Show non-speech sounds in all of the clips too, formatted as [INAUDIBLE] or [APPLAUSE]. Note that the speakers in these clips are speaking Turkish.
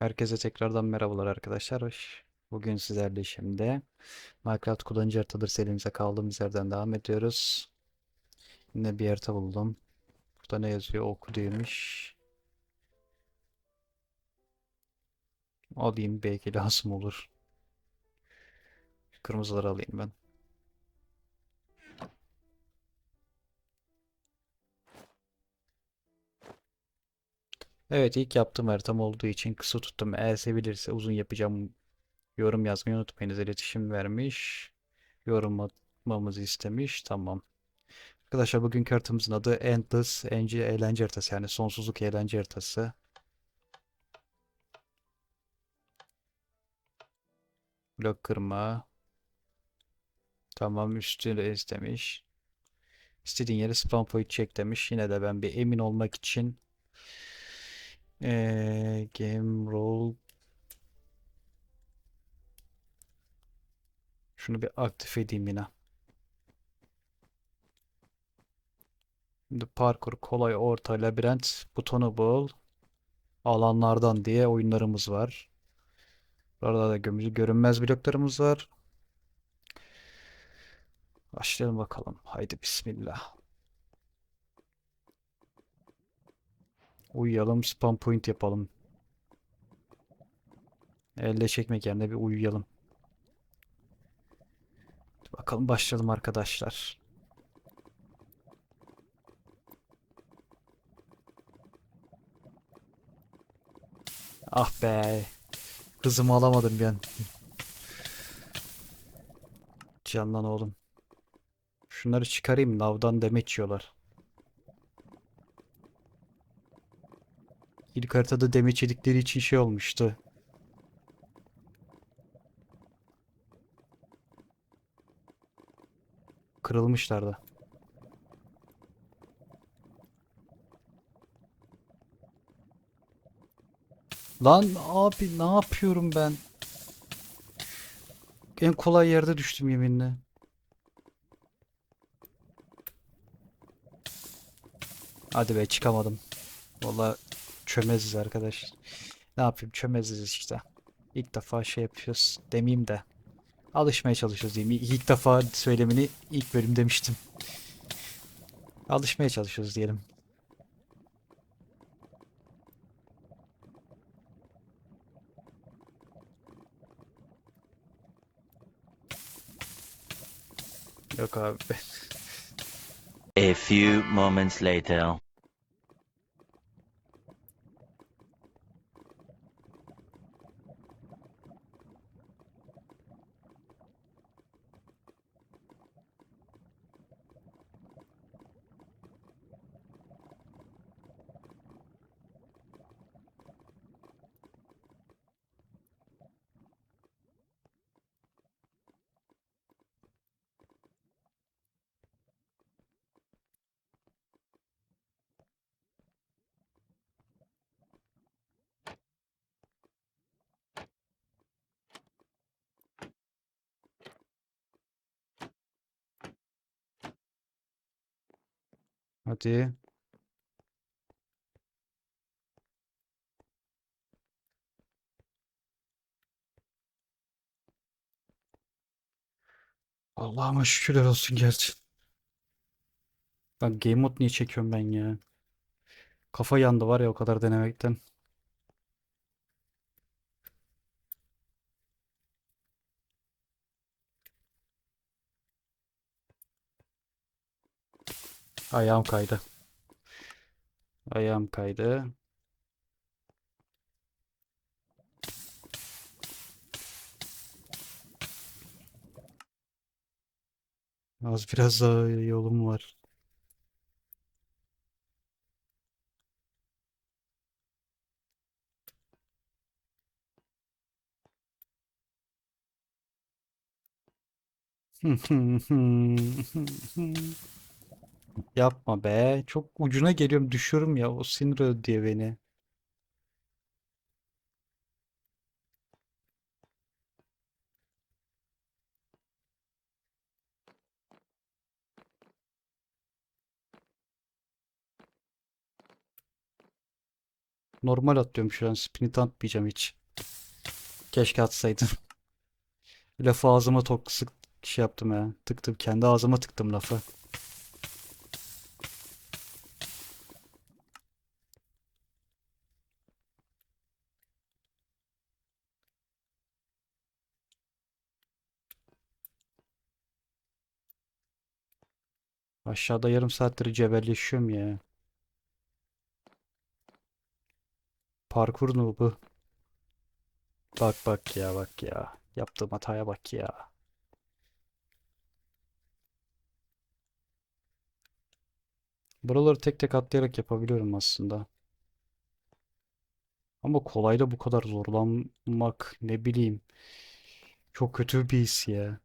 Herkese tekrardan merhabalar arkadaşlar. Bugün sizlerle şimdi Minecraft kullanıcı haritadır serimize kaldığımız yerden devam ediyoruz. Yine bir harita buldum. Burada ne yazıyor? Oku değilmiş. Alayım belki lazım olur. Kırmızıları alayım ben. Evet ilk yaptığım haritam olduğu için kısa tuttum. Eğer sevilirse uzun yapacağım. Yorum yazmayı unutmayınız. İletişim vermiş. Yorum atmamızı istemiş. Tamam. Arkadaşlar bugünkü haritamızın adı Endless Ence- Eğlence Haritası. Yani sonsuzluk eğlence haritası. Blok kırma. Tamam üstüne istemiş. İstediğin yere spawn point çek demiş. Yine de ben bir emin olmak için eee game role şunu bir aktif edeyim yine. Şimdi parkur kolay orta labirent butonu bul alanlardan diye oyunlarımız var. Burada da gömülü görünmez bloklarımız var. Başlayalım bakalım. Haydi bismillah. Uyuyalım, spam point yapalım. Elle çekmek yerine bir uyuyalım. Bakalım başlayalım arkadaşlar. Ah be. Kızımı alamadım an. Canlan oğlum. Şunları çıkarayım. Navdan demeç yiyorlar. İlk haritada demeç yedikleri için şey olmuştu. Kırılmışlardı. Lan abi ne yapıyorum ben? En kolay yerde düştüm yeminle. Hadi be çıkamadım. Valla çömeziz arkadaş. Ne yapayım çömeziz işte. İlk defa şey yapıyoruz demeyeyim de. Alışmaya çalışıyoruz diyeyim. İlk defa söylemini ilk bölüm demiştim. Alışmaya çalışıyoruz diyelim. Yok abi. A few moments later. Hadi. Allah'ıma şükürler olsun gerçi. Ben game mode niye çekiyorum ben ya? Kafa yandı var ya o kadar denemekten. Ayağım kaydı. Ayağım kaydı. Az biraz daha yolum var. [LAUGHS] Yapma be. Çok ucuna geliyorum düşüyorum ya. O sinir ödüyor beni. Normal atlıyorum şu an. Sprint atmayacağım hiç. Keşke atsaydım. [LAUGHS] Lafı ağzıma tok sık şey yaptım ya. Tıktım. Kendi ağzıma tıktım lafı. Aşağıda yarım saattir cebelleşiyorum ya. Parkur bu. Bak bak ya bak ya. Yaptığım hataya bak ya. Buraları tek tek atlayarak yapabiliyorum aslında. Ama kolayda bu kadar zorlanmak ne bileyim. Çok kötü bir his ya.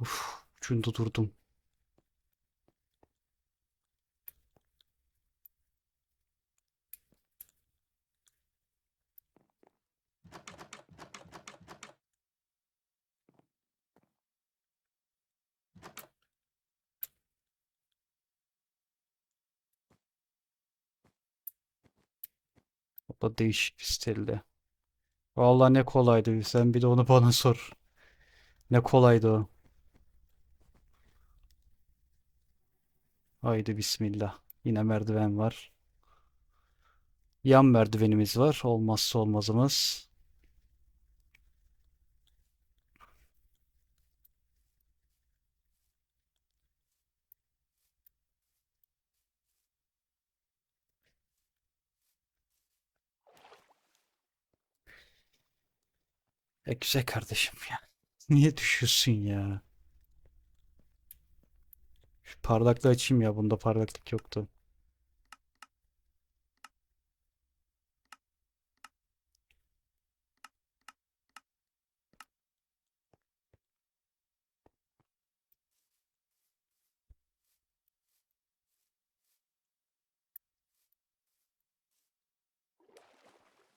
Uf, ucunda durdum. O da değişik bir stilde. Vallahi ne kolaydı. Sen bir de onu bana sor. Ne kolaydı o. Haydi bismillah. Yine merdiven var. Yan merdivenimiz var. Olmazsa olmazımız. E güzel kardeşim ya. [LAUGHS] Niye düşüyorsun ya? Şu parlaklığı açayım ya. Bunda parlaklık yoktu.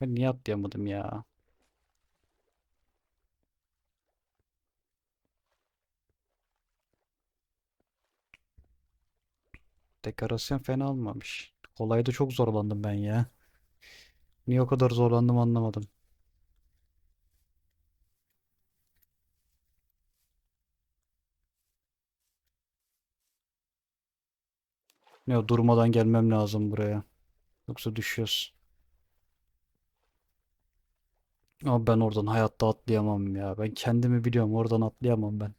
Ben niye atlayamadım ya? Dekorasyon fena olmamış. Kolayda çok zorlandım ben ya. Niye o kadar zorlandım anlamadım. Ne durmadan gelmem lazım buraya. Yoksa düşüyoruz. Ama ben oradan hayatta atlayamam ya. Ben kendimi biliyorum. Oradan atlayamam ben.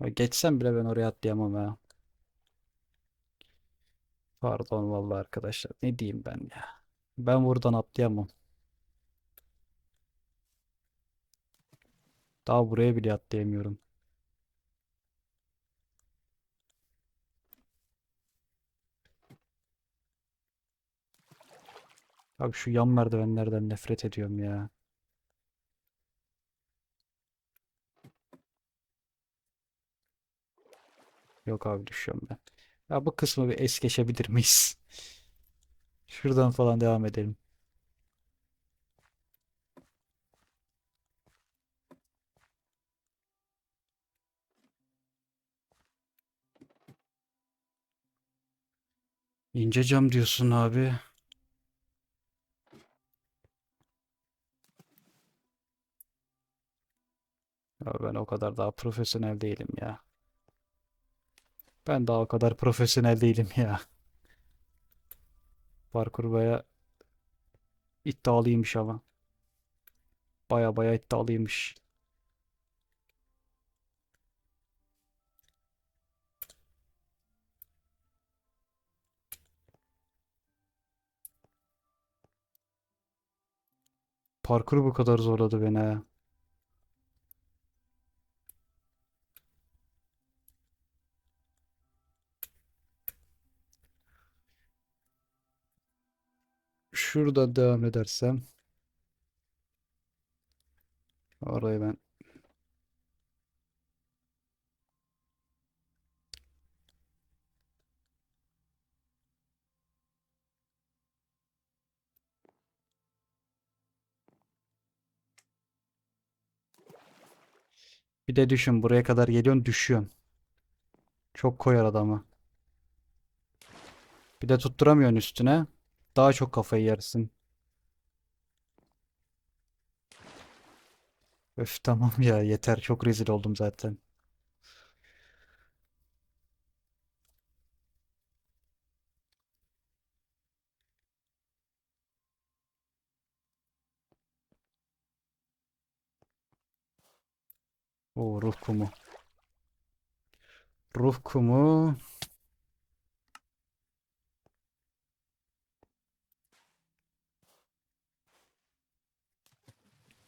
Ya Geçsem bile ben oraya atlayamam ya. Pardon vallahi arkadaşlar. Ne diyeyim ben ya. Ben buradan atlayamam. Daha buraya bile atlayamıyorum. Abi şu yan merdivenlerden nefret ediyorum ya. Yok abi düşüyorum ben. Ya bu kısmı bir es geçebilir miyiz? Şuradan falan devam edelim. İnce cam diyorsun abi. Ben o kadar daha profesyonel değilim ya. Ben daha o kadar profesyonel değilim ya. Parkur baya iddialıymış ama. Baya baya iddialıymış. Parkur bu kadar zorladı beni ha. şuradan devam edersem orayı ben Bir de düşün buraya kadar geliyorsun düşüyorsun. Çok koyar adamı. Bir de tutturamıyorsun üstüne. Daha çok kafayı yersin. Öf tamam ya yeter çok rezil oldum zaten. Oo ruh kumu. Ruh kumu.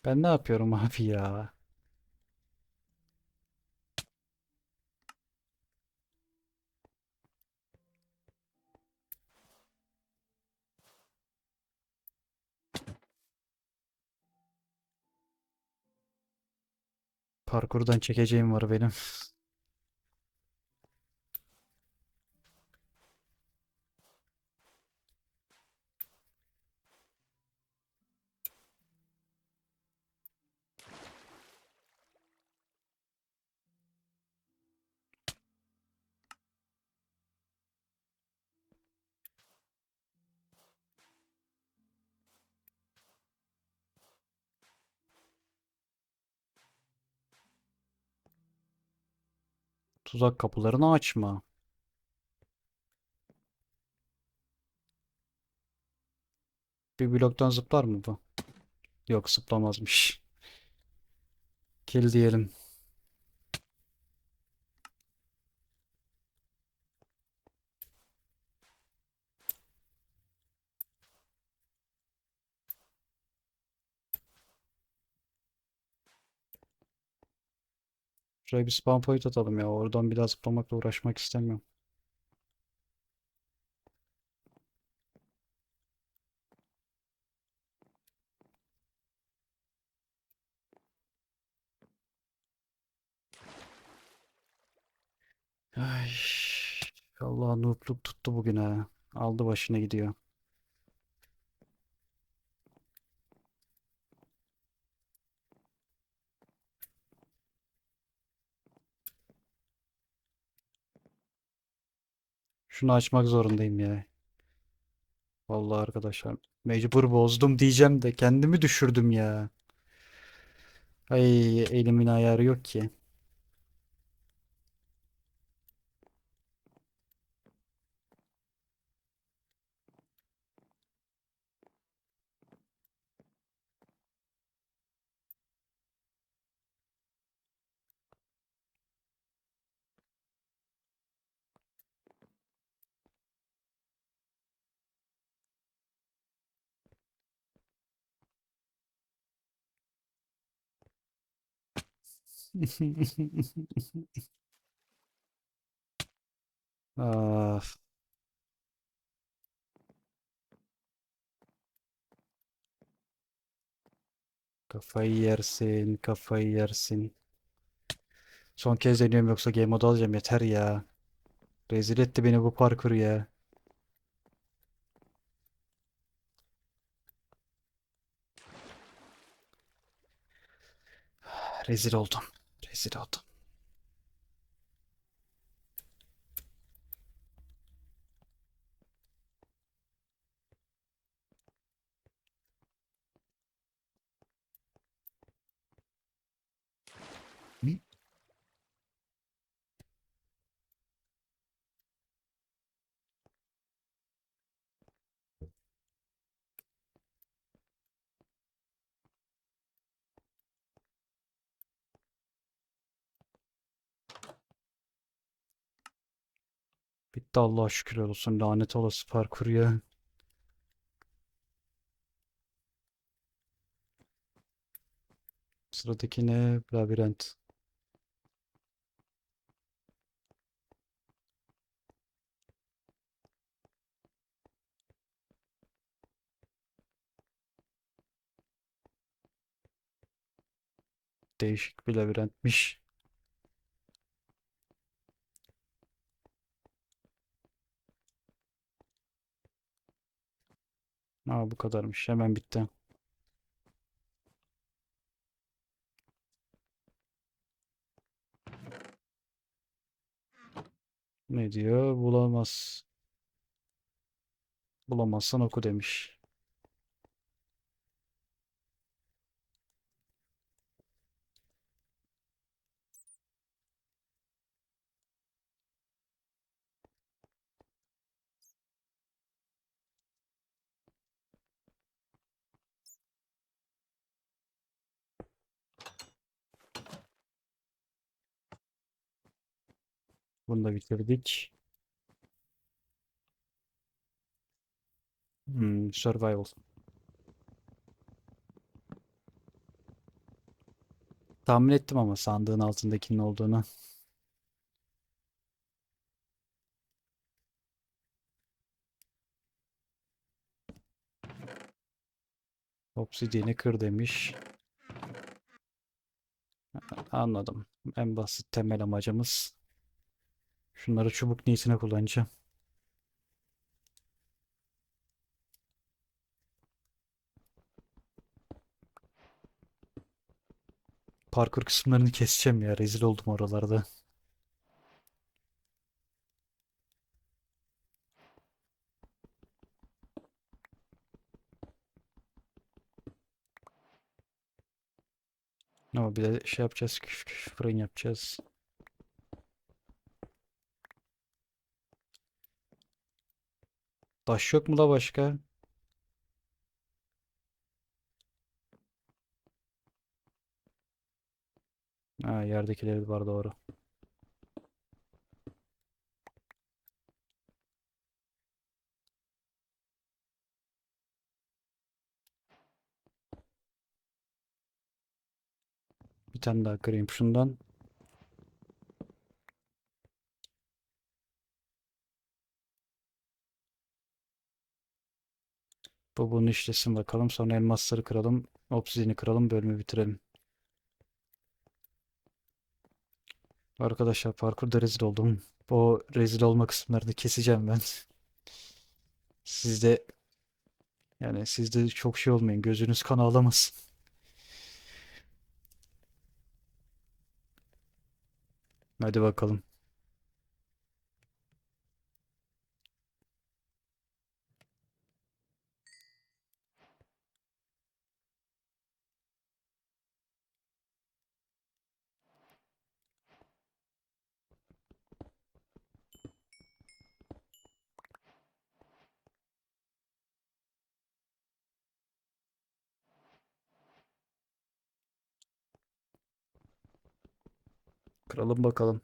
Ben ne yapıyorum [LAUGHS] abi ya? Parkurdan çekeceğim var benim. [LAUGHS] Tuzak kapılarını açma. Bir bloktan zıplar mı bu? Yok zıplamazmış. Kill diyelim. Şuraya bir spawn point atalım ya. Oradan bir daha zıplamakla uğraşmak istemiyorum. Ay, Allah noobluk tuttu bugün ha. Aldı başına gidiyor. Şunu açmak zorundayım ya. Vallahi arkadaşlar mecbur bozdum diyeceğim de kendimi düşürdüm ya. Ay elimin ayarı yok ki. Ah, kafayı yersin, kafayı yersin. Son kez deniyorum yoksa game mode alacağım yeter ya. Rezil etti beni bu parkur ya. [SIGHS] Rezil oldum. Rezil oldum. Bitti Allah'a şükürler olsun. Lanet olası parkur ya. Sıradaki ne? Labirent. Değişik bir labirentmiş. Aa bu kadarmış. Hemen bitti. Ne diyor? Bulamaz. Bulamazsan oku demiş. Bunu da bitirdik. Hmm, survival. Tahmin ettim ama sandığın altındakinin olduğunu. Obsidian'i kır demiş. Anladım. En basit temel amacımız. Şunları çubuk niyetine kullanacağım. Parkur kısımlarını keseceğim ya. Rezil oldum oralarda. Ama bir de şey yapacağız. Fırın yapacağız. Taş yok mu da başka? Ha yerdekileri var doğru. Bir tane daha kırayım şundan. Bu bunu işlesin bakalım. Sonra elmasları kıralım. Obsidian'i kıralım. Bölümü bitirelim. Arkadaşlar parkurda rezil oldum. O rezil olma kısımlarını keseceğim ben. [LAUGHS] Sizde yani sizde çok şey olmayın. Gözünüz kan ağlamasın. Hadi bakalım. Kıralım bakalım.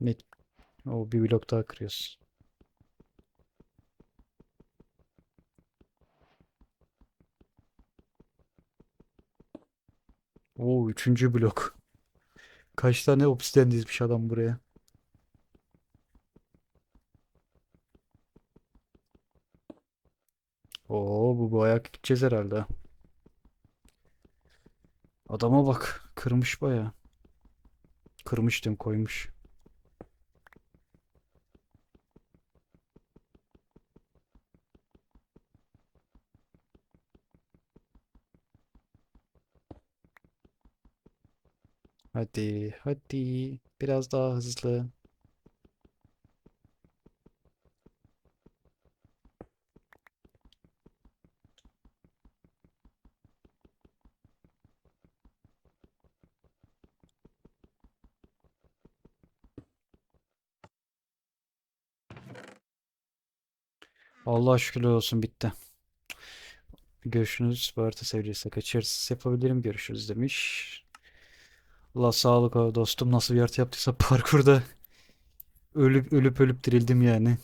Ne? O bir blok daha kırıyoruz. Oo üçüncü blok. Kaç tane obsidian dizmiş adam buraya. Bu bayağı gideceğiz herhalde. Adama bak. Kırmış bayağı. Kırmış diyorum koymuş. Hadi, hadi. Biraz daha hızlı. Allah şükürler olsun bitti. Görüşürüz. Bu arada sevgilisi kaçırız yapabilirim. Görüşürüz demiş. Allah sağlık o dostum. Nasıl bir harita yaptıysa parkurda ölüp ölüp ölüp dirildim yani.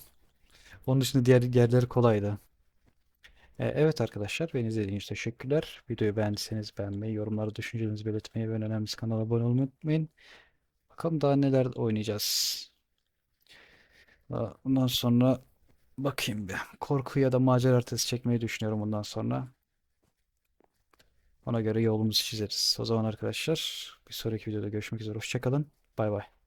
Onun dışında diğer yerler kolaydı. E, evet arkadaşlar beni izlediğiniz için teşekkürler. Videoyu beğendiyseniz beğenmeyi, yorumlarda düşüncelerinizi belirtmeyi ve önemlisi kanala abone olmayı unutmayın. Bakalım daha neler oynayacağız. Bundan sonra bakayım bir. Korku ya da macera haritası çekmeyi düşünüyorum bundan sonra. Ona göre yolumuzu çizeriz. O zaman arkadaşlar bir sonraki videoda görüşmek üzere. Hoşçakalın. Bay bay.